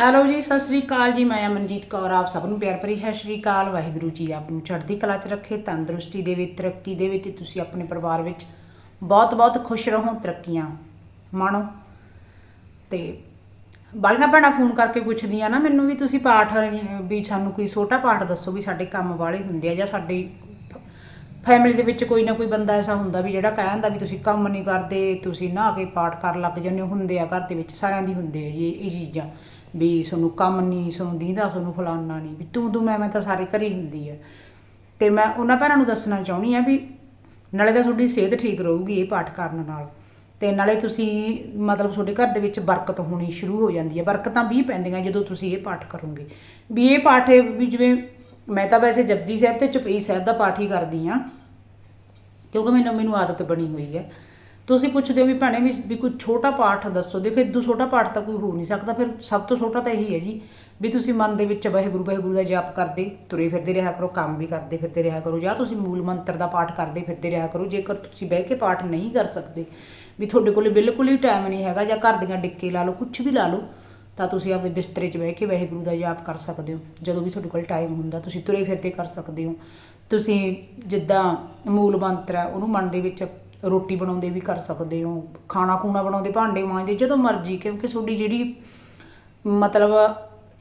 Hello ਜੀ, ਸਤਿ ਸ੍ਰੀ ਅਕਾਲ ਜੀ। ਮੈਂ ਅਮਨਜੀਤ ਕੌਰ, ਆਪ ਸਭ ਨੂੰ ਪਿਆਰ ਭਰੀ ਸਤਿ ਸ੍ਰੀ ਅਕਾਲ। ਵਾਹਿਗੁਰੂ ਜੀ ਆਪ ਨੂੰ ਚੜ੍ਹਦੀ ਕਲਾ 'ਚ ਰੱਖੇ, ਤੰਦਰੁਸਤੀ ਦੇ ਵਿੱਚ, ਤਰੱਕੀ ਦੇ ਵਿੱਚ, ਤੁਸੀਂ ਆਪਣੇ ਪਰਿਵਾਰ ਵਿੱਚ ਬਹੁਤ ਬਹੁਤ ਖੁਸ਼ ਰਹੋ, ਤਰੱਕੀਆਂ ਮਾਣੋ। ਤੇ ਬਾਲੀਆਂ ਭੈਣਾਂ ਫੋਨ ਕਰਕੇ ਪੁੱਛਦੀਆਂ ਨਾ, ਮੈਨੂੰ ਵੀ ਤੁਸੀਂ ਪਾਠ ਵੀ ਸਾਨੂੰ ਕੋਈ ਛੋਟਾ ਪਾਠ ਦੱਸੋ ਵੀ ਸਾਡੇ ਕੰਮ ਵਾਲੇ ਹੁੰਦੇ ਆ ਜਾਂ ਸਾਡੀ ਫੈਮਿਲੀ ਦੇ ਵਿੱਚ ਕੋਈ ਨਾ ਕੋਈ ਬੰਦਾ ਐਸਾ ਹੁੰਦਾ ਵੀ ਜਿਹੜਾ ਕਹਿੰਦਾ ਵੀ ਤੁਸੀਂ ਕੰਮ ਨਹੀਂ ਕਰਦੇ, ਤੁਸੀਂ ਨਾ ਕੇ ਪਾਠ ਕਰਨ ਲੱਗ ਜਾਂਦੇ ਹੋ, ਹੁੰਦੇ ਆ ਘਰ ਦੇ ਵਿੱਚ, ਸਾਰਿਆਂ ਦੀ ਹੁੰਦੇ ਆ ਜੀ ਇਹ ਚੀਜ਼ਾਂ। ਵੀ ਤੁਹਾਨੂੰ ਕੰਮ ਨਹੀਂ ਤੁਹਾਨੂੰ ਦੀਂਦਾ ਤੁਹਾਨੂੰ ਫਲਾਨਾ ਨਹੀਂ, ਵੀ ਤੂੰ ਤੂੰ, ਮੈਂ ਮੈਂ ਤਾਂ ਸਾਰੇ ਘਰੇ ਹੀ ਹੁੰਦੀ ਹੈ ਤੇ ਮੈਂ ਉਹਨਾਂ ਭੈਣਾਂ ਨੂੰ ਦੱਸਣਾ ਚਾਹੁੰਦੀ ਆ ਵੀ ਨਾਲੇ ਤਾਂ ਤੁਹਾਡੀ ਸਿਹਤ ਠੀਕ ਰਹੂਗੀ ਇਹ ਪਾਠ ਕਰਨ ਨਾਲ। ਤੇ ਨਾਲੇ ਤੁਸੀਂ ਮਤਲਬ ਤੁਹਾਡੇ ਘਰ ਦੇ ਵਿੱਚ ਬਰਕਤ ਹੋਣੀ ਸ਼ੁਰੂ ਹੋ ਜਾਂਦੀ ਹੈ ਬਰਕਤਾਂ ਵੀ ਪੈਂਦੀਆਂ ਜਦੋਂ ਤੁਸੀਂ ਇਹ ਪਾਠ ਕਰੋਗੇ। ਵੀ ਇਹ ਪਾਠ ਵੀ ਜਿਵੇਂ ਮੈਂ ਤਾਂ ਵੈਸੇ ਜਪਜੀ ਸਾਹਿਬ ਤੇ ਚੁਪਈ ਸਾਹਿਬ ਦਾ ਪਾਠ ਹੀ ਕਰਦੀ ਆ, ਕਿਉਂਕਿ ਮੈਨੂੰ ਮੈਨੂੰ ਆਦਤ ਬਣੀ ਹੋਈ ਹੈ ਤੁਸੀਂ ਪੁੱਛਦੇ ਹੋ ਵੀ ਭੈਣੇ ਵੀ ਵੀ ਕੋਈ ਛੋਟਾ ਪਾਠ ਦੱਸੋ। ਦੇਖੋ ਇਦੋਂ ਛੋਟਾ ਪਾਠ ਤਾਂ ਕੋਈ ਹੋ ਨਹੀਂ ਸਕਦਾ। ਫਿਰ ਸਭ ਤੋਂ ਛੋਟਾ ਤਾਂ ਇਹੀ ਹੈ ਜੀ ਵੀ ਤੁਸੀਂ ਮਨ ਦੇ ਵਿੱਚ ਵਾਹਿਗੁਰੂ ਵਾਹਿਗੁਰੂ ਦਾ ਜਾਪ ਕਰਦੇ, ਤੁਰੇ ਫਿਰਦੇ ਰਿਹਾ ਕਰੋ, ਕੰਮ ਵੀ ਕਰਦੇ ਫਿਰਦੇ ਰਿਹਾ ਕਰੋ, ਜਾਂ ਤੁਸੀਂ ਮੂਲ ਮੰਤਰ ਦਾ ਪਾਠ ਕਰਦੇ ਫਿਰਦੇ ਰਿਹਾ ਕਰੋ। ਜੇਕਰ ਤੁਸੀਂ ਬਹਿ ਕੇ ਪਾਠ ਨਹੀਂ ਕਰ ਸਕਦੇ, ਵੀ ਤੁਹਾਡੇ ਕੋਲੇ ਬਿਲਕੁਲ ਹੀ ਟਾਈਮ ਨਹੀਂ ਹੈਗਾ ਜਾਂ ਘਰ ਦੀਆਂ ਡਿੱਕੇ ਲਾ ਲਓ ਕੁਝ ਵੀ ਲਾ ਲਓ, ਤਾਂ ਤੁਸੀਂ ਆਪਣੇ ਬਿਸਤਰੇ 'ਚ ਬਹਿ ਕੇ ਵਾਹਿਗੁਰੂ ਦਾ ਜਾਪ ਕਰ ਸਕਦੇ ਹੋ। ਜਦੋਂ ਵੀ ਤੁਹਾਡੇ ਕੋਲ ਟਾਈਮ ਹੁੰਦਾ, ਤੁਸੀਂ ਤੁਰੇ ਫਿਰਦੇ ਕਰ ਸਕਦੇ ਹੋ। ਤੁਸੀਂ ਜਿੱਦਾਂ ਮੂਲ ਮੰਤਰ ਹੈ, ਉਹਨੂੰ ਮਨ ਦੇ ਵਿੱਚ ਰੋਟੀ ਬਣਾਉਂਦੇ ਵੀ ਕਰ ਸਕਦੇ ਹੋ, ਖਾਣਾ ਖੂਣਾ ਬਣਾਉਂਦੇ, ਭਾਂਡੇ ਮਾਂਜਦੇ, ਜਦੋਂ ਮਰਜ਼ੀ, ਕਿਉਂਕਿ ਤੁਹਾਡੀ ਜਿਹੜੀ ਮਤਲਬ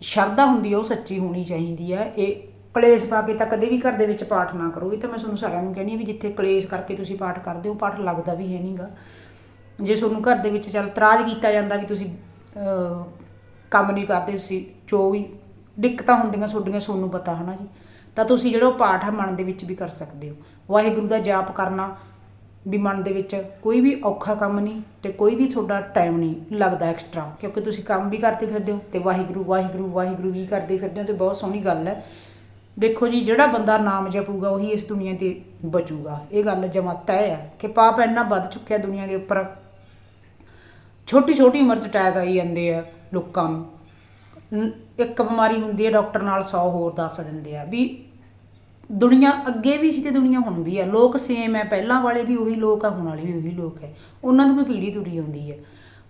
ਸ਼ਰਧਾ ਹੁੰਦੀ ਹੈ ਉਹ ਸੱਚੀ ਹੋਣੀ ਚਾਹੀਦੀ ਹੈ ਇਹ ਕਲੇਸ਼ ਪਾ ਕੇ ਤਾਂ ਕਦੇ ਵੀ ਘਰ ਦੇ ਵਿੱਚ ਪਾਠ ਨਾ ਕਰੋ। ਇਹ ਤਾਂ ਮੈਂ ਤੁਹਾਨੂੰ ਸਾਰਿਆਂ ਨੂੰ ਕਹਿੰਦੀ ਹਾਂ ਵੀ ਜਿੱਥੇ ਕਲੇਸ਼ ਕਰਕੇ ਤੁਸੀਂ ਪਾਠ ਕਰਦੇ ਹੋ, ਪਾਠ ਲੱਗਦਾ ਵੀ ਹੈ ਨਹੀਂਗਾ। ਜੇ ਤੁਹਾਨੂੰ ਘਰ ਦੇ ਵਿੱਚ ਚੱਲ ਤਰਾਜ ਕੀਤਾ ਜਾਂਦਾ ਵੀ ਤੁਸੀਂ ਕੰਮ ਨਹੀਂ ਕਰਦੇ ਸੀ ਜੋ ਵੀ ਦਿੱਕਤਾਂ ਹੁੰਦੀਆਂ ਤੁਹਾਡੀਆਂ, ਤੁਹਾਨੂੰ ਪਤਾ, ਹਨਾ ਜੀ? ਤਾਂ ਤੁਸੀਂ ਜਿਹੜਾ ਉਹ ਪਾਠ ਹੈ ਮਨ ਦੇ ਵਿੱਚ ਵੀ ਕਰ ਸਕਦੇ ਹੋ। ਵਾਹਿਗੁਰੂ ਦਾ ਜਾਪ ਕਰਨਾ ਵੀ ਮਨ ਦੇ ਵਿੱਚ ਕੋਈ ਵੀ ਔਖਾ ਕੰਮ ਨਹੀਂ ਤੇ ਕੋਈ ਵੀ ਤੁਹਾਡਾ ਟਾਈਮ ਨਹੀਂ ਲੱਗਦਾ ਐਕਸਟਰਾ ਕਿਉਂਕਿ ਤੁਸੀਂ ਕੰਮ ਵੀ ਕਰਦੇ ਫਿਰਦੇ ਹੋ ਤੇ ਵਾਹਿਗੁਰੂ ਵਾਹਿਗੁਰੂ ਵਾਹਿਗੁਰੂ ਵੀ ਕਰਦੇ ਫਿਰਦੇ ਹੋ ਤੇ ਬਹੁਤ ਸੋਹਣੀ ਗੱਲ ਹੈ। ਦੇਖੋ ਜੀ, ਜਿਹੜਾ ਬੰਦਾ ਨਾਮ ਜਪੂਗਾ ਉਹੀ ਇਸ ਦੁਨੀਆ ਤੇ ਬਚੂਗਾ। ਇਹ ਗੱਲ ਜਮਾ ਤੈਅ ਹੈ ਕਿ ਪਾਪ ਇੰਨਾ ਵੱਧ ਚੁੱਕਿਆ ਦੁਨੀਆ ਦੇ ਉੱਪਰ। ਛੋਟੀ ਛੋਟੀ ਉਮਰ 'ਚ ਅਟੈਕ ਆਈ ਜਾਂਦੇ ਆ ਲੋਕਾਂ ਨੂੰ। ਇੱਕ ਬਿਮਾਰੀ ਹੁੰਦੀ ਹੈ, ਡਾਕਟਰ ਨਾਲ 100 ਹੋਰ ਦੱਸ ਦਿੰਦੇ ਆ ਵੀ ਦੁਨੀਆ ਅੱਗੇ ਵੀ ਸੀ ਤੇ ਦੁਨੀਆ ਹੁਣ ਵੀ ਹੈ ਲੋਕ ਸੇਮ ਹੈ ਪਹਿਲਾਂ ਵਾਲੇ ਵੀ ਉਹੀ ਲੋਕ ਆ, ਹੁਣ ਵਾਲੇ ਵੀ ਉਹੀ ਲੋਕ ਹੈ ਉਹਨਾਂ ਨੂੰ ਕੋਈ ਪੀੜੀ ਤੁਰੀ ਆਉਂਦੀ ਹੈ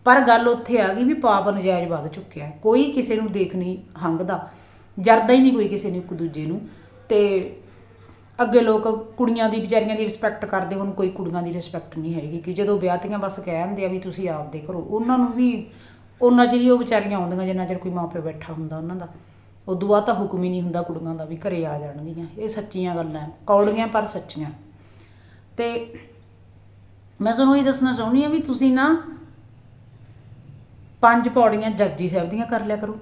ਪਰ ਗੱਲ ਉੱਥੇ ਆ ਗਈ ਵੀ ਪਾਪ ਨਜਾਇਜ਼ ਵੱਧ ਚੁੱਕਿਆ। ਕੋਈ ਕਿਸੇ ਨੂੰ ਦੇਖ ਨਹੀਂ ਹੰਗਦਾ। ਜਰਦਾ ਹੀ ਨਹੀਂ ਕੋਈ ਕਿਸੇ ਨੂੰ ਇੱਕ ਦੂਜੇ ਨੂੰ। ਤੇ ਅੱਗੇ ਲੋਕ ਕੁੜੀਆਂ ਦੀ ਵਿਚਾਰੀਆਂ ਦੀ ਰਿਸਪੈਕਟ ਕਰਦੇ ਹੁਣ, ਕੋਈ ਕੁੜੀਆਂ ਦੀ ਰਿਸਪੈਕਟ ਨਹੀਂ ਹੈਗੀ। ਕਿ ਜਦੋਂ ਵਿਆਹਤੀਆਂ ਬਸ ਕਹਿ ਦਿੰਦੇ ਆ ਵੀ ਤੁਸੀਂ ਆਪਦੇ ਕਰੋ ਉਹਨਾਂ ਨੂੰ ਵੀ, ਉਹਨਾਂ ਚਿਰ ਹੀ ਉਹ ਵਿਚਾਰੀਆਂ ਆਉਂਦੀਆਂ, ਜਿੰਨਾ ਚਿਰ ਕੋਈ ਮਾਪੇ ਬੈਠਾ ਹੁੰਦਾ ਉਹਨਾਂ ਦਾ। ਉਦੋਂ ਬਾਅਦ ਤਾਂ ਹੁਕਮ ਹੀ ਨਹੀਂ ਹੁੰਦਾ ਕੁੜੀਆਂ ਦਾ ਵੀ ਘਰੇ ਆ ਜਾਣਗੀਆਂ। ਇਹ ਸੱਚੀਆਂ ਗੱਲਾਂ ਕੌੜੀਆਂ ਪਰ ਸੱਚੀਆਂ। ਤੇ ਮੈਂ ਤੁਹਾਨੂੰ ਇਹ ਦੱਸਣਾ ਚਾਹੁੰਦੀ ਹਾਂ ਵੀ ਤੁਸੀਂ ਨਾ ਪੰਜ ਪੌੜੀਆਂ ਜਪਜੀ ਸਾਹਿਬ ਦੀਆਂ ਕਰ ਲਿਆ ਕਰੋ।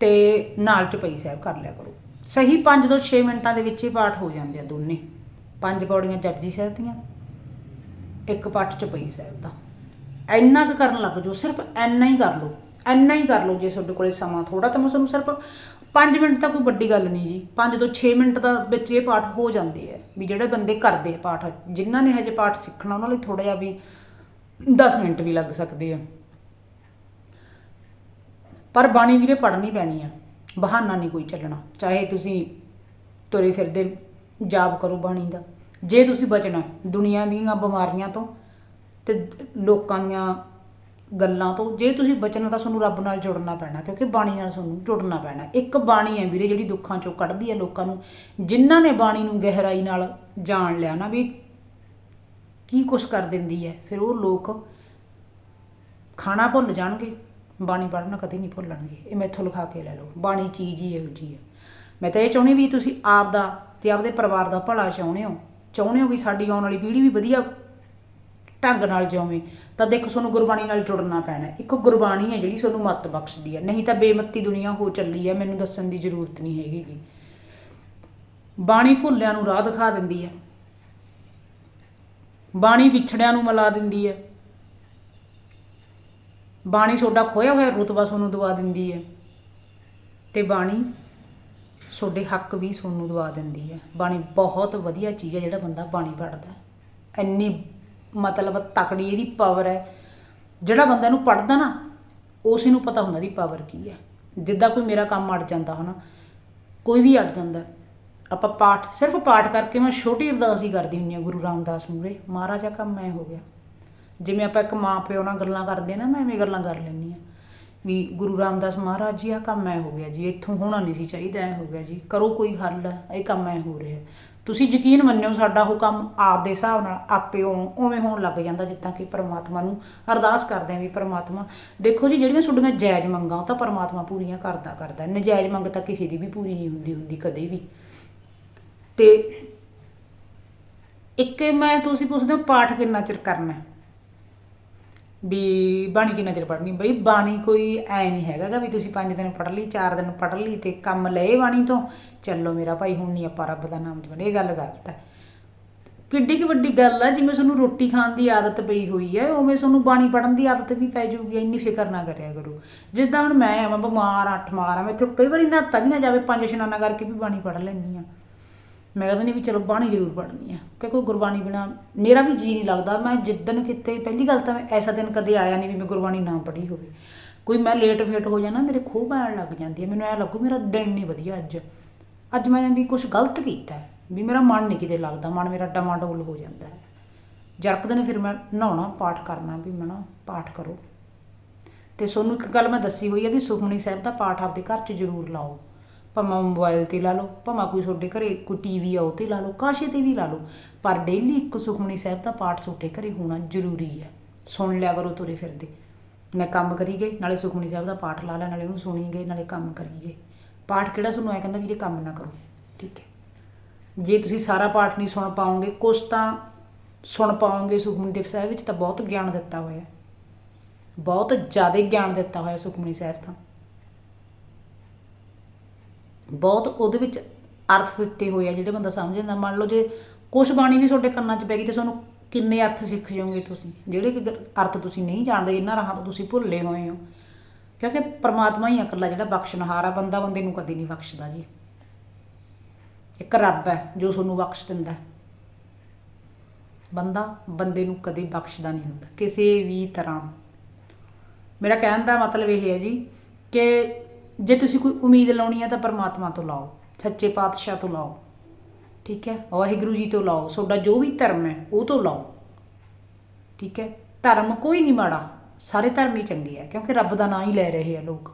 ਤੇ ਨਾਲ ਚੁਪਈ ਸਾਹਿਬ ਕਰ ਲਿਆ ਕਰੋ। ਸਹੀ 5 ਤੋਂ 6 ਮਿੰਟਾਂ ਦੇ ਵਿੱਚ ਹੀ ਪਾਠ ਹੋ ਜਾਂਦੇ ਆ ਦੋਨੇ। ਪੰਜ ਪੌੜੀਆਂ ਜਪਜੀ ਸਾਹਿਬ ਦੀਆਂ, ਇੱਕ ਪਾਠ ਚੁਪਈ ਸਾਹਿਬ ਦਾ। ਇੰਨਾ ਕੁ ਕਰਨ ਲੱਗ ਜਾਓ, ਸਿਰਫ ਇੰਨਾ ਹੀ ਕਰ ਲਓ। ਇੰਨਾ ਹੀ ਕਰ ਲਓ ਜੇ ਤੁਹਾਡੇ ਕੋਲੇ ਸਮਾਂ ਥੋੜਾ ਤਾਂ ਮੈਂ ਤੁਹਾਨੂੰ ਸਿਰਫ 5 ਮਿੰਟ ਤਾਂ ਕੋਈ ਵੱਡੀ ਗੱਲ ਨਹੀਂ ਜੀ। 5 ਤੋਂ 6 ਮਿੰਟ ਦਾ ਵਿੱਚ ਇਹ ਪਾਠ ਹੋ ਜਾਂਦੇ ਆ ਵੀ ਜਿਹੜੇ ਬੰਦੇ ਕਰਦੇ ਆ ਪਾਠ, ਜਿਨ੍ਹਾਂ ਨੇ ਹਜੇ ਪਾਠ ਸਿੱਖਣਾ ਉਹਨਾਂ ਲਈ ਥੋੜਾ ਜਿਹਾ ਵੀ 10 ਮਿੰਟ ਵੀ ਲੱਗ ਸਕਦੇ ਆ। ਪਰ ਬਾਣੀ ਵੀਰੇ ਪੜ੍ਹਨੀ ਪੈਣੀ ਆ, ਬਹਾਨਾ ਨਹੀਂ ਕੋਈ ਚੱਲਣਾ। ਚਾਹੇ ਤੁਸੀਂ ਤੁਰੇ ਫਿਰਦੇ ਜਾਪ ਕਰੋ ਬਾਣੀ ਦਾ। ਜੇ ਤੁਸੀਂ ਬਚਣਾ ਦੁਨੀਆ ਦੀਆਂ ਬਿਮਾਰੀਆਂ ਤੋਂ ਤੇ ਲੋਕਾਂ ਦੀਆਂ ਗੱਲਾਂ ਤੋਂ, ਜੇ ਤੁਸੀਂ ਬਚਣਾ ਤਾਂ ਤੁਹਾਨੂੰ ਰੱਬ ਨਾਲ ਜੁੜਨਾ ਪੈਣਾ, ਕਿਉਂਕਿ ਬਾਣੀ ਨਾਲ ਤੁਹਾਨੂੰ ਜੁੜਨਾ ਪੈਣਾ। ਇੱਕ ਬਾਣੀ ਹੈ ਵੀਰੇ ਜਿਹੜੀ ਦੁੱਖਾਂ ਚੋਂ ਕੱਢਦੀ ਹੈ ਲੋਕਾਂ ਨੂੰ। ਜਿਨ੍ਹਾਂ ਨੇ ਬਾਣੀ ਨੂੰ ਗਹਿਰਾਈ ਨਾਲ ਜਾਣ ਲਿਆ ਨਾ ਵੀ ਕੀ ਕੁਛ ਕਰ ਦਿੰਦੀ ਹੈ, ਫਿਰ ਉਹ ਲੋਕ ਖਾਣਾ ਭੁੱਲ ਜਾਣਗੇ। ਬਾਣੀ ਪੜ੍ਹਨਾ ਕਦੇ ਨਹੀਂ ਭੁੱਲਣਗੇ। ਇਹ ਮੈਥੋਂ ਲਿਖਾ ਕੇ ਲੈ ਲਓ। ਬਾਣੀ ਚੀਜ਼ ਹੀ ਇਹੋ ਜੀ ਹੈ। ਮੈਂ ਤਾਂ ਇਹ ਚਾਹੁੰਦੀ ਵੀ ਤੁਸੀਂ ਆਪ ਦਾ ਤੇ ਆਪਦੇ ਪਰਿਵਾਰ ਦਾ ਭਲਾ ਚਾਹੁੰਦੇ ਹੋ। ਚਾਹੁੰਦੇ ਹੋ ਵੀ ਸਾਡੀ ਆਉਣ ਵਾਲੀ ਪੀੜ੍ਹੀ ਵੀ ਵਧੀਆ ਢੰਗ ਨਾਲ ਜਿਉਵੇਂ, ਤਾਂ ਦੇਖੋ ਤੁਹਾਨੂੰ ਗੁਰਬਾਣੀ ਨਾਲ ਜੁੜਨਾ ਪੈਣਾ ਹੈ। ਇੱਕ ਗੁਰਬਾਣੀ ਹੈ ਜਿਹੜੀ ਤੁਹਾਨੂੰ ਮੱਤ ਬਖਸ਼ਦੀ ਹੈ। ਨਹੀਂ ਤਾਂ ਬੇਮੱਤੀ ਦੁਨੀਆ ਹੋ ਚੱਲੀ ਹੈ, ਮੈਨੂੰ ਦੱਸਣ ਦੀ ਜ਼ਰੂਰਤ ਨਹੀਂ ਹੈਗੀ ਬਾਣੀ ਭੁੱਲਿਆਂ ਨੂੰ ਰਾਹ ਦਿਖਾ ਦਿੰਦੀ ਹੈ। ਬਾਣੀ ਵਿਛੜਿਆਂ ਨੂੰ ਮਿਲਾ ਦਿੰਦੀ ਹੈ। ਬਾਣੀ ਤੁਹਾਡਾ ਖੋਇਆ ਹੋਇਆ ਰੁਤਬਾ ਤੁਹਾਨੂੰ ਦਵਾ ਦਿੰਦੀ ਹੈ। ਤੇ ਬਾਣੀ ਤੁਹਾਡੇ ਹੱਕ ਵੀ ਤੁਹਾਨੂੰ ਦਵਾ ਦਿੰਦੀ ਹੈ। ਬਾਣੀ ਬਹੁਤ ਵਧੀਆ ਚੀਜ਼ ਹੈ ਜਿਹੜਾ ਬੰਦਾ ਬਾਣੀ ਪੜ੍ਹਦਾ ਇੰਨੀ ਮਤਲਬ ਤਕੜੀ ਇਹਦੀ ਪਾਵਰ ਹੈ। ਜਿਹੜਾ ਬੰਦਾ ਇਹਨੂੰ ਪੜ੍ਹਦਾ ਨਾ, ਉਸ ਨੂੰ ਪਤਾ ਹੁੰਦਾ ਦੀ ਪਾਵਰ ਕੀ ਹੈ। ਜਿੱਦਾਂ ਕੋਈ ਮੇਰਾ ਕੰਮ ਅੜ ਜਾਂਦਾ ਹਨਾ, ਕੋਈ ਵੀ ਅੜ ਜਾਂਦਾ। ਆਪਾਂ ਪਾਠ, ਸਿਰਫ ਪਾਠ ਕਰਕੇ ਮੈਂ ਛੋਟੀ ਅਰਦਾਸ ਹੀ ਕਰਦੀ ਹੁੰਦੀ ਹਾਂ ਗੁਰੂ ਰਾਮਦਾਸ ਮੂਰੇ ਮਹਾਰਾਜਾ ਕੰਮ ਐ ਹੋ ਗਿਆ। ਜਿਵੇਂ ਆਪਾਂ ਇੱਕ ਮਾਂ ਪਿਓ ਨਾਲ ਗੱਲਾਂ ਕਰਦੇ ਆ ਨਾ, ਮੈਂ ਐਵੇਂ ਗੱਲਾਂ ਕਰ ਲੈਂਦੀ ਆ ਵੀ ਗੁਰੂ ਰਾਮਦਾਸ, ਮਹਾਰਾਜ ਜੀ ਆ ਕੰਮ ਐ ਹੋ ਗਿਆ ਜੀ, ਇੱਥੋਂ ਹੋਣਾ ਨਹੀਂ ਸੀ ਚਾਹੀਦਾ, ਐ ਹੋ ਗਿਆ ਜੀ। ਕਰੋ ਕੋਈ ਹੱਲ, ਇਹ ਕੰਮ ਐ ਹੋ ਰਿਹਾ ਤੁਸੀਂ ਯਕੀਨ ਮੰਨਿਓ ਸਾਡਾ ਉਹ ਕੰਮ ਆਪ ਦੇ ਹਿਸਾਬ ਨਾਲ ਆਪੇ ਉਵੇਂ ਹੋਣ ਲੱਗ ਜਾਂਦਾ ਜਿੱਦਾਂ ਕਿ ਪਰਮਾਤਮਾ ਨੂੰ ਅਰਦਾਸ ਕਰਦੇ ਆਂ ਵੀ ਪਰਮਾਤਮਾ, ਦੇਖੋ ਜੀ ਜਿਹੜੀਆਂ ਤੁਹਾਡੀਆਂ ਜਾਇਜ਼ ਮੰਗਾਂ ਉਹ ਤਾਂ ਪਰਮਾਤਮਾ ਪੂਰੀਆਂ ਕਰਦਾ ਕਰਦਾ, ਨਜਾਇਜ਼ ਮੰਗ ਤਾਂ ਕਿਸੇ ਦੀ ਵੀ ਪੂਰੀ ਨਹੀਂ ਹੁੰਦੀ ਹੁੰਦੀ ਕਦੇ ਵੀ। ਤੇ ਇੱਕ ਮੈਂ ਤੁਸੀਂ ਪੁੱਛਦੇ ਹੋ ਪਾਠ ਕਿੰਨਾ ਚਿਰ ਕਰਨਾ ਵੀ ਬਾਣੀ ਕਿੰਨਾ ਚਿਰ ਪੜ੍ਹਨੀ। ਬਈ ਬਾਣੀ ਕੋਈ ਐ ਨਹੀਂ ਹੈਗਾ ਗਾ ਵੀ ਤੁਸੀਂ 5 ਦਿਨ ਪੜ੍ਹ ਲਈ 4 ਦਿਨ ਪੜ੍ਹ ਲਈ ਤੇ ਕੰਮ ਲਏ ਬਾਣੀ ਤੋਂ। ਚੱਲੋ ਮੇਰਾ ਭਾਈ, ਹੁਣ ਨਹੀਂ ਆਪਾਂ ਰੱਬ ਦਾ ਨਾਮ ਜਪਣਾ, ਇਹ ਗੱਲ ਗਲਤ ਹੈ। ਕਿੱਡੀ ਕਿ ਵੱਡੀ ਗੱਲ ਆ, ਜਿਵੇਂ ਤੁਹਾਨੂੰ ਰੋਟੀ ਖਾਣ ਦੀ ਆਦਤ ਪਈ ਹੋਈ ਹੈ, ਉਵੇਂ ਤੁਹਾਨੂੰ ਬਾਣੀ ਪੜ੍ਹਨ ਦੀ ਆਦਤ ਵੀ ਪੈ ਜਾਊਗੀ, ਇੰਨੀ ਫਿਕਰ ਨਾ ਕਰਿਆ ਕਰੋ। ਜਿੱਦਾਂ ਹੁਣ ਮੈਂ ਆ ਮੈਂ ਬਿਮਾਰ, ਅੱਠ ਠਮਾਰ ਆ, ਮੈਂ ਇੱਥੇ ਕਈ ਵਾਰੀ ਨਹਾਤਾ ਵੀ ਨਾ ਜਾਵੇ, ਪੰਜ ਇਸ਼ਨਾਨਾਂ ਕਰਕੇ ਵੀ ਬਾਣੀ ਪੜ੍ਹ ਲੈਂਦੀ ਆ ਮੈਂ ਕਹਿੰਦੀ ਵੀ ਚਲੋ ਬਾਣੀ ਜ਼ਰੂਰ ਪੜ੍ਹਨੀ ਆ, ਕਿਉਂਕਿ ਗੁਰਬਾਣੀ ਬਿਨਾ ਮੇਰਾ ਵੀ ਜੀ ਨਹੀਂ ਲੱਗਦਾ, ਮੈਂ ਜਿੱਦਣ ਕਿਤੇ ਪਹਿਲੀ ਗੱਲ ਤਾਂ ਮੈਂ ਐਸਾ ਦਿਨ ਕਦੇ ਆਇਆ ਨਹੀਂ ਵੀ ਮੈਂ ਗੁਰਬਾਣੀ ਨਾ ਪੜ੍ਹੀ ਹੋਵੇ। ਕੋਈ ਮੈਂ ਲੇਟ ਫੇਟ ਹੋ ਜਾਣਾ ਮੇਰੇ ਖੂਹ ਪੈਣ ਲੱਗ ਜਾਂਦੀ ਹੈ ਮੈਨੂੰ ਐ ਲੱਗੂ ਮੇਰਾ ਦਿਨ ਨਹੀਂ ਵਧੀਆ ਅੱਜ। ਅੱਜ ਮੈਂ ਵੀ ਕੁਝ ਗਲਤ ਕੀਤਾ ਵੀ ਮੇਰਾ ਮਨ ਨਹੀਂ ਕਿਤੇ ਲੱਗਦਾ, ਮਨ ਮੇਰਾ ਡਮਾਡੋਲ ਹੋ ਜਾਂਦਾ ਹੈ। ਜਰਕਦੇ ਨੇ ਫਿਰ ਮੈਂ ਨਹਾਉਣਾ, ਪਾਠ ਕਰਨਾ ਵੀ ਮੈਂ ਨਾ ਪਾਠ ਕਰੋ। ਤੇ ਸੋਨੂੰ ਇੱਕ ਗੱਲ ਮੈਂ ਦੱਸੀ ਹੋਈ ਹੈ ਵੀ ਸੁਖਮਨੀ ਸਾਹਿਬ ਦਾ ਪਾਠ ਆਪਦੇ ਘਰ 'ਚ ਜ਼ਰੂਰ ਲਾਓ। ਭਾਵੇਂ ਮੋਬਾਈਲ ਤੇ ਲਾ ਲਓ, ਭਾਵੇਂ ਕੋਈ ਤੁਹਾਡੇ ਘਰੇ ਕੋਈ ਟੀਵੀ ਆ, ਉਹ ਤੇ ਲਾ ਲਓ, ਕਾਸ਼ੇ ਤੇ ਵੀ ਲਾ ਲਓ, ਪਰ ਡੇਲੀ ਇੱਕ ਸੁਖਮਨੀ ਸਾਹਿਬ ਦਾ ਪਾਠ ਤੁਹਾਡੇ ਘਰੇ ਹੋਣਾ ਜ਼ਰੂਰੀ ਹੈ। ਸੁਣ ਲਿਆ ਕਰੋ ਤੁਰੇ ਫਿਰਦੇ। ਮੈਂ ਕੰਮ ਕਰੀ ਗਏ, ਨਾਲੇ ਸੁਖਮਣੀ ਸਾਹਿਬ ਦਾ ਪਾਠ ਲਾ ਲਿਆ, ਨਾਲੇ ਉਹਨੂੰ ਸੁਣੀ ਗਏ, ਨਾਲੇ ਕੰਮ ਕਰੀ ਗਏ। ਪਾਠ ਕਿਹੜਾ ਤੁਹਾਨੂੰ ਐ ਕਹਿੰਦਾ ਵੀਰੇ ਕੰਮ ਨਾ ਕਰੋ। ਠੀਕ ਹੈ। ਜੇ ਤੁਸੀਂ ਸਾਰਾ ਪਾਠ ਨਹੀਂ ਸੁਣ ਪਾਓਗੇ, ਕੁਛ ਤਾਂ ਸੁਣ ਪਾਓਗੇ ਸੁਖਮਨੀ ਦੇਵ ਸਾਹਿਬ ਵਿੱਚ ਤਾਂ ਬਹੁਤ ਗਿਆਨ ਦਿੱਤਾ ਹੋਇਆ ਬਹੁਤ ਜ਼ਿਆਦਾ ਗਿਆਨ ਦਿੱਤਾ ਹੋਇਆ ਸੁਖਮਨੀ ਸਾਹਿਬ ਤਾਂ। ਬਹੁਤ ਉਹਦੇ ਵਿੱਚ ਅਰਥ ਦਿੱਤੇ ਹੋਏ ਆ ਜਿਹੜੇ ਬੰਦਾ ਸਮਝ ਜਾਂਦਾ। ਮੰਨ ਲਓ ਜੇ ਕੁਛ ਬਾਣੀ ਵੀ ਤੁਹਾਡੇ ਕੰਨਾਂ 'ਚ ਪੈ ਗਈ ਤੇ ਤੁਹਾਨੂੰ ਕਿੰਨੇ ਅਰਥ ਸਿੱਖ ਜਾਓਗੇ ਤੁਸੀਂ? ਜਿਹੜੇ ਕਿ ਅਰਥ ਤੁਸੀਂ ਨਹੀਂ ਜਾਣਦੇ, ਇਹਨਾਂ ਰਾਹਾਂ ਤੋਂ ਤੁਸੀਂ ਭੁੱਲੇ ਹੋਏ ਹੋ। ਕਿਉਂਕਿ ਪਰਮਾਤਮਾ ਹੀ ਆ ਇਕੱਲਾ ਜਿਹੜਾ ਬਖਸ਼ਣਹਾਰ ਆ, ਬੰਦਾ ਬੰਦੇ ਨੂੰ ਕਦੇ ਨਹੀਂ ਬਖਸ਼ਦਾ ਜੀ। ਇੱਕ ਰੱਬ ਹੈ ਜੋ ਤੁਹਾਨੂੰ ਬਖਸ਼ ਦਿੰਦਾ ਬੰਦਾ ਬੰਦੇ ਨੂੰ ਕਦੇ ਬਖਸ਼ਦਾ ਨਹੀਂ ਹੁੰਦਾ, ਕਿਸੇ ਵੀ ਤਰ੍ਹਾਂ। ਮੇਰਾ ਕਹਿਣ ਦਾ ਮਤਲਬ ਇਹ ਹੈ ਜੀ ਕਿ ਜੇ ਤੁਸੀਂ ਕੋਈ ਉਮੀਦ ਲਾਉਣੀ ਹੈ ਤਾਂ ਪਰਮਾਤਮਾ ਤੋਂ ਲਾਓ, ਸੱਚੇ ਪਾਤਸ਼ਾਹ ਤੋਂ ਲਾਓ, ਠੀਕ ਹੈ? ਵਾਹਿਗੁਰੂ ਜੀ ਤੋਂ ਲਾਓ, ਤੁਹਾਡਾ ਜੋ ਵੀ ਧਰਮ ਹੈ, ਉਹ ਤੋਂ ਲਾਓ, ਠੀਕ ਹੈ? ਧਰਮ ਕੋਈ ਨਹੀਂ ਮਾੜਾ, ਸਾਰੇ ਧਰਮ ਹੀ ਚੰਗੇ ਆ, ਕਿਉਂਕਿ ਰੱਬ ਦਾ ਨਾਂ ਹੀ ਲੈ ਰਹੇ ਆ ਲੋਕ।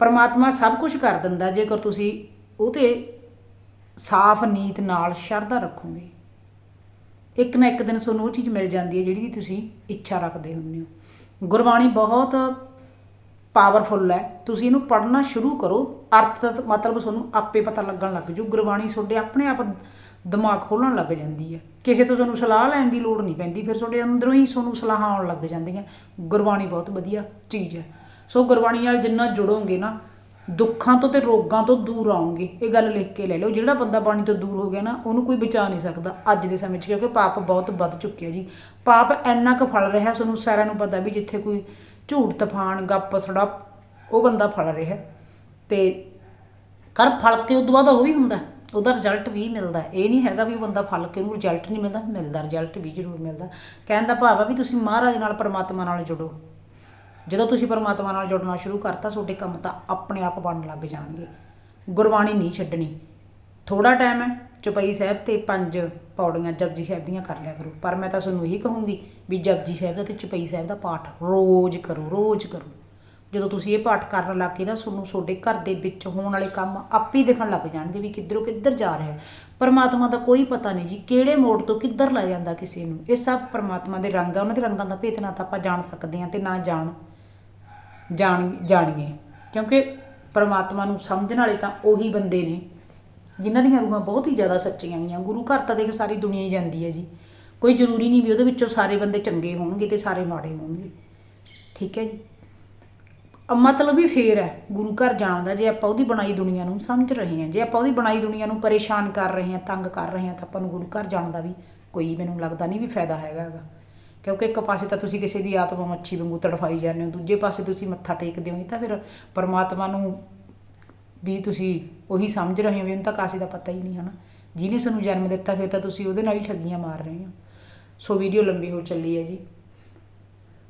ਪਰਮਾਤਮਾ ਸਭ ਕੁਝ ਕਰ ਦਿੰਦਾ, ਜੇਕਰ ਤੁਸੀਂ ਉਹ ਤੇ ਸਾਫ਼ ਨੀਤ ਨਾਲ ਸ਼ਰਧਾ ਰੱਖੋਗੇ। ਇੱਕ ਨਾ ਇੱਕ ਦਿਨ ਤੁਹਾਨੂੰ ਉਹ ਚੀਜ਼ ਮਿਲ ਜਾਂਦੀ ਹੈ ਜਿਹੜੀ ਦੀ ਤੁਸੀਂ ਇੱਛਾ ਰੱਖਦੇ ਹੁੰਦੇ ਹੋ। ਗੁਰਬਾਣੀ ਬਹੁਤ ਪਾਵਰਫੁੱਲ ਹੈ। ਤੁਸੀਂ ਇਹਨੂੰ ਪੜ੍ਹਨਾ ਸ਼ੁਰੂ ਕਰੋ। ਅਰਥ ਦਾ ਮਤਲਬ ਤੁਹਾਨੂੰ ਆਪੇ ਪਤਾ ਲੱਗਣ ਲੱਗ ਜੂ। ਗੁਰਬਾਣੀ ਤੁਹਾਡੇ ਆਪਣੇ ਆਪ ਦਿਮਾਗ ਖੋਲਣ ਲੱਗ ਜਾਂਦੀ ਹੈ। ਕਿਸੇ ਤੋਂ ਤੁਹਾਨੂੰ ਸਲਾਹ ਲੈਣ ਦੀ ਲੋੜ ਨਹੀਂ ਪੈਂਦੀ। ਫਿਰ ਤੁਹਾਡੇ ਅੰਦਰੋਂ ਹੀ ਤੁਹਾਨੂੰ ਸਲਾਹਾਂ ਆਉਣ ਲੱਗ ਜਾਂਦੀਆਂ। ਗੁਰਬਾਣੀ ਬਹੁਤ ਵਧੀਆ ਚੀਜ਼ ਹੈ। ਸੋ ਗੁਰਬਾਣੀ ਨਾਲ ਜਿੰਨਾ ਜੁੜੋਗੇ ਨਾ, ਦੁੱਖਾਂ ਤੋਂ ਤੇ ਰੋਗਾਂ ਤੋਂ ਦੂਰ ਆਉਂਗੇ ਇਹ ਗੱਲ ਲਿਖ ਕੇ ਲੈ ਲਓ। ਜਿਹੜਾ ਬੰਦਾ ਬਾਣੀ ਤੋਂ ਦੂਰ ਹੋ ਗਿਆ ਨਾ, ਉਹਨੂੰ ਕੋਈ ਬਚਾ ਨਹੀਂ ਸਕਦਾ ਅੱਜ ਦੇ ਸਮੇਂ 'ਚ। ਕਿਉਂਕਿ ਪਾਪ ਬਹੁਤ ਵੱਧ ਚੁੱਕਿਆ ਜੀ। ਪਾਪ ਇੰਨਾ ਕੁ ਫਲ ਰਿਹਾ, ਤੁਹਾਨੂੰ ਸਾਰਿਆਂ ਨੂੰ ਪਤਾ ਵੀ ਜਿੱਥੇ ਕੋਈ ਝੂਠ ਤਫਾਨ, ਗੱਪ ਸੜਾ ਉਹ ਬੰਦਾ ਫੜ ਰਿਹਾ। ਤੇ ਕਰ ਫਲ ਕੇ ਉਦੋਂ ਬਾਅਦ ਉਹ ਵੀ ਹੁੰਦਾ। ਉਹਦਾ ਰਿਜ਼ਲਟ ਵੀ ਮਿਲਦਾ। ਇਹ ਨਹੀਂ ਹੈਗਾ ਵੀ ਬੰਦਾ ਫਲ ਕੇ ਉਹਨੂੰ ਰਿਜ਼ਲਟ ਨਹੀਂ ਮਿਲਦਾ। ਮਿਲਦਾ ਰਿਜ਼ਲਟ ਵੀ ਜ਼ਰੂਰ ਮਿਲਦਾ। ਕਹਿਣ ਦਾ ਭਾਵ ਆ ਵੀ ਤੁਸੀਂ ਮਹਾਰਾਜ ਨਾਲ ਪਰਮਾਤਮਾ ਨਾਲ ਜੁੜੋ। ਜਦੋਂ ਤੁਸੀਂ ਪਰਮਾਤਮਾ ਨਾਲ ਜੁੜਨਾ ਸ਼ੁਰੂ ਕਰਤਾ, ਤੁਹਾਡੇ ਕੰਮ ਤਾਂ ਆਪਣੇ ਆਪ ਬਣਨ ਲੱਗ ਜਾਣਗੇ। ਗੁਰਬਾਣੀ ਨਹੀਂ ਛੱਡਣੀ। ਥੋੜਾ ਟਾਈਮ ਹੈ। ਚੁਪਈ ਸਾਹਿਬ ਤੇ ਪੰਜ ਪੌੜੀਆਂ ਜਪਜੀ ਸਾਹਿਬ ਦੀਆਂ ਕਰ ਲਿਆ ਕਰੋ। ਪਰ ਮੈਂ ਤਾਂ ਤੁਹਾਨੂੰ ਇਹੀ ਕਹੂੰਗੀ ਵੀ ਜਪਜੀ ਸਾਹਿਬ ਦਾ ਤੇ ਚੁਪਈ ਸਾਹਿਬ ਦਾ ਪਾਠ ਰੋਜ਼ ਕਰੋ ਰੋਜ਼ ਕਰੋ। ਜਦੋਂ ਤੁਸੀਂ ਇਹ ਪਾਠ ਕਰਨ ਲੱਗ ਗਏ ਨਾ, ਤੁਹਾਨੂੰ ਤੁਹਾਡੇ ਘਰ ਦੇ ਵਿੱਚ ਹੋਣ ਵਾਲੇ ਕੰਮ ਆਪੇ ਹੀ ਦਿਖਣ ਲੱਗ ਜਾਣਗੇ ਵੀ ਕਿੱਧਰੋਂ ਕਿੱਧਰ ਜਾ ਰਿਹਾ। ਹੈ ਪਰਮਾਤਮਾ ਦਾ ਕੋਈ ਪਤਾ ਨਹੀਂ ਜੀ, ਕਿਹੜੇ ਮੋੜ ਤੋਂ ਕਿੱਧਰ ਲੈ ਜਾਂਦਾ ਕਿਸੇ ਨੂੰ। ਇਹ ਸਭ ਪਰਮਾਤਮਾ ਦੇ ਰੰਗ ਆ, ਉਹਨਾਂ ਦੇ ਰੰਗਾਂ ਦਾ ਭੇਤ ਨਾ ਤਾਂ ਆਪਾਂ ਜਾਣ ਸਕਦੇ ਹਾਂ ਤੇ ਨਾ ਜਾਣ ਜਾਣ ਜਾਣੀਏ ਕਿਉਂਕਿ ਪਰਮਾਤਮਾ ਨੂੰ ਸਮਝਣ ਵਾਲੇ ਤਾਂ ਉਹੀ ਬੰਦੇ ਨੇ। ਜਿਨ੍ਹਾਂ ਦੀਆਂ ਰੂਹਾਂ ਬਹੁਤ ਹੀ ਜ਼ਿਆਦਾ ਸੱਚੀਆਂ ਗੀਆਂ ਗੁਰੂ ਘਰ ਤਾਂ ਦੇਖ ਸਾਰੀ ਦੁਨੀਆ ਹੀ ਜਾਂਦੀ ਹੈ ਜੀ। ਕੋਈ ਜ਼ਰੂਰੀ ਨਹੀਂ ਵੀ ਉਹਦੇ ਵਿੱਚੋਂ ਸਾਰੇ ਬੰਦੇ ਚੰਗੇ ਹੋਣਗੇ ਤੇ ਸਾਰੇ ਮਾੜੇ ਹੋਣਗੇ। ਠੀਕ ਹੈ ਜੀ? ਮਤਲਬ ਵੀ ਫੇਰ ਹੈ, ਗੁਰੂ ਘਰ ਜਾਣ ਦਾ। ਜੇ ਆਪਾਂ ਉਹਦੀ ਬਣਾਈ ਦੁਨੀਆ ਨੂੰ ਸਮਝ ਰਹੇ ਹਾਂ, ਜੇ ਆਪਾਂ ਉਹਦੀ ਬਣਾਈ ਦੁਨੀਆ ਨੂੰ ਪਰੇਸ਼ਾਨ ਕਰ ਰਹੇ ਹਾਂ, ਤੰਗ ਕਰ ਰਹੇ ਹਾਂ, ਤਾਂ ਆਪਾਂ ਨੂੰ ਗੁਰੂ ਘਰ ਜਾਣ ਦਾ ਵੀ ਕੋਈ ਮੈਨੂੰ ਲੱਗਦਾ ਨਹੀਂ ਵੀ ਫਾਇਦਾ ਹੈਗਾ ਹੈਗਾ। ਕਿਉਂਕਿ ਇੱਕ ਪਾਸੇ ਤਾਂ ਤੁਸੀਂ ਕਿਸੇ ਦੀ ਆਤਮਾ ਮੱਛੀ ਵਾਂਗੂ ਤੜਫਾਈ ਜਾਂਦੇ ਹੋ, ਦੂਜੇ ਪਾਸੇ ਤੁਸੀਂ ਮੱਥਾ ਟੇਕਦੇ ਹੋ, ਇਹ ਤਾਂ ਫਿਰ ਪਰਮਾਤਮਾ ਨੂੰ ਵੀ ਤੁਸੀਂ ਉਹੀ ਸਮਝ ਰਹੇ ਹੋ ਵੀ ਉਹਨੂੰ ਤਾਂ ਕਾਸੇ ਦਾ ਪਤਾ ਹੀ ਨਹੀਂ ਹਨਾ। ਜਿਹਨੇ ਸਾਨੂੰ ਜਨਮ ਦਿੱਤਾ, ਫਿਰ ਤਾਂ ਤੁਸੀਂ ਉਹਦੇ ਨਾਲ ਹੀ ਠੱਗੀਆਂ ਮਾਰ ਰਹੇ ਹੋ। ਸੋ ਵੀਡੀਓ ਲੰਬੀ ਹੋ ਚੱਲੀ ਹੈ ਜੀ।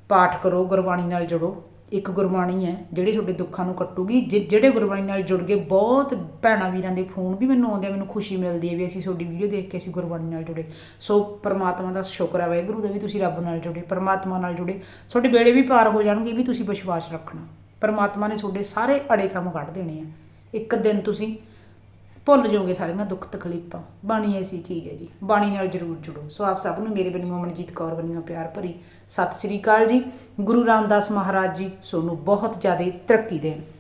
ਪਾਠ ਕਰੋ, ਗੁਰਬਾਣੀ ਨਾਲ ਜੁੜੋ। ਇੱਕ ਗੁਰਬਾਣੀ ਹੈ, ਜਿਹੜੀ ਤੁਹਾਡੇ ਦੁੱਖਾਂ ਨੂੰ ਕੱਟੂਗੀ। ਜਿ- ਜਿਹੜੇ ਗੁਰਬਾਣੀ ਨਾਲ ਜੁੜ ਕੇ ਬਹੁਤ ਭੈਣਾਂ ਵੀਰਾਂ ਦੇ ਫੋਨ ਵੀ ਮੈਨੂੰ ਆਉਂਦੇ ਆ, ਮੈਨੂੰ ਖੁਸ਼ੀ ਮਿਲਦੀ ਹੈ ਵੀ ਅਸੀਂ ਤੁਹਾਡੀ ਵੀਡੀਓ ਦੇਖ ਕੇ ਅਸੀਂ ਗੁਰਬਾਣੀ ਨਾਲ ਜੁੜੇ। ਸੋ ਪਰਮਾਤਮਾ ਦਾ ਸ਼ੁਕਰ ਹੈ, ਵਾਹਿਗੁਰੂ ਦਾ ਵੀ ਤੁਸੀਂ ਰੱਬ ਨਾਲ ਜੁੜੇ, ਪਰਮਾਤਮਾ ਨਾਲ ਜੁੜੇ। ਤੁਹਾਡੇ ਬੇੜੇ ਵੀ ਪਾਰ ਹੋ ਜਾਣਗੇ ਵੀ ਤੁਸੀਂ ਵਿਸ਼ਵਾਸ ਰੱਖਣਾ। ਪਰਮਾਤਮਾ ਨੇ ਤੁਹਾਡੇ ਸਾਰੇ ਅੜੇ ਕੰਮ ਕੱਢ ਦੇਣੇ ਆ। ਇੱਕ ਦਿਨ ਤੁਸੀਂ ਭੁੱਲ ਜਾਓਗੇ ਸਾਰੀਆਂ ਦੁੱਖ ਤਕਲੀਫਾਂ। ਬਾਣੀ ਐਸੀ ਚੀਜ਼ ਹੈ ਜੀ। ਬਾਣੀ ਨਾਲ ਜਰੂਰ ਜੁੜੋ। ਸੋ ਆਪ ਸਭ ਨੂੰ ਮੇਰੇ ਵੱਲੋਂ ਅਮਨਜੀਤ ਕੌਰ ਵੱਲੋਂ ਪਿਆਰ ਭਰੀ ਸਤਿ ਸ੍ਰੀ ਅਕਾਲ ਜੀ। ਗੁਰੂ ਰਾਮਦਾਸ ਮਹਾਰਾਜ ਜੀ, ਸੋਨੂੰ ਬਹੁਤ ਜ਼ਿਆਦਾ ਤਰੱਕੀ ਦੇਣ।